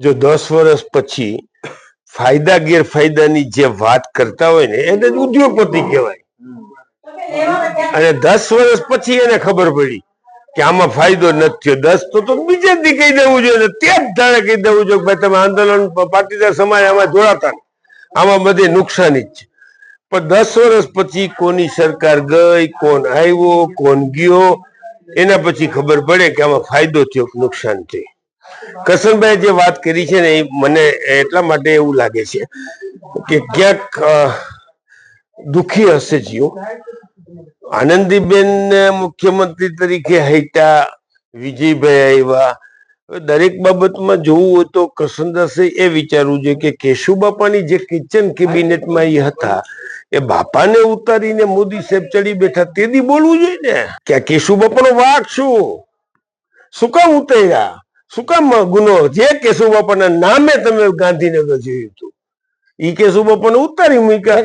જો દસ વર્ષ પછી ફાયદા, ગેરફાયદાની જે વાત કરતા હોય ને, એને ઉદ્યોગપતિ કહેવાય. અને દસ વર્ષ પછી એને ખબર પડી કે આમાં ફાયદો નથી થયો. દસ તો તો બીજે દી કહી દેવું જોઈએ ને તે જ ધારે કહી દેવું જોઈએ ભાઈ તમે આંદોલન પાટીદાર સમાજ આમાં જોડાતા આમાં બધે નુકસાની જ છે. પણ દસ વર્ષ પછી કોની સરકાર ગઈ, કોણ આવ્યો, કોણ ગયો, એના પછી ખબર પડે કે આમાં ફાયદો થયો નુકસાન થયું. કરશનભાઈ જે વાત કરી છે ને મને એટલા માટે એવું લાગે છે કે ક્યાંક દુખી હશે જીઓ. આનંદીબેન મુખ્યમંત્રી તરીકે હૈતા વિજયભાઈ આવ્યા. દરેક બાબતમાં જોવું હોય તો કરશનદાસે એ વિચારવું જોઈએ કે કેશુ બાપાની જે કિચન કેબિનેટમાં એ હતા, એ બાપાને ઉતારીને મોદી સાહેબ ચડી બેઠા તેથી બોલવું જોઈએ ને? કે કેશુ બાપાનો વાક શું? શું કામ ઉતાર્યા? શું કામ ગુનો? જે કેશુ બાપાના નામે તમે ગાંધીનગર જોયું હતું. ઈ કેશુ બાપાને ઉતારી મૂક્યા.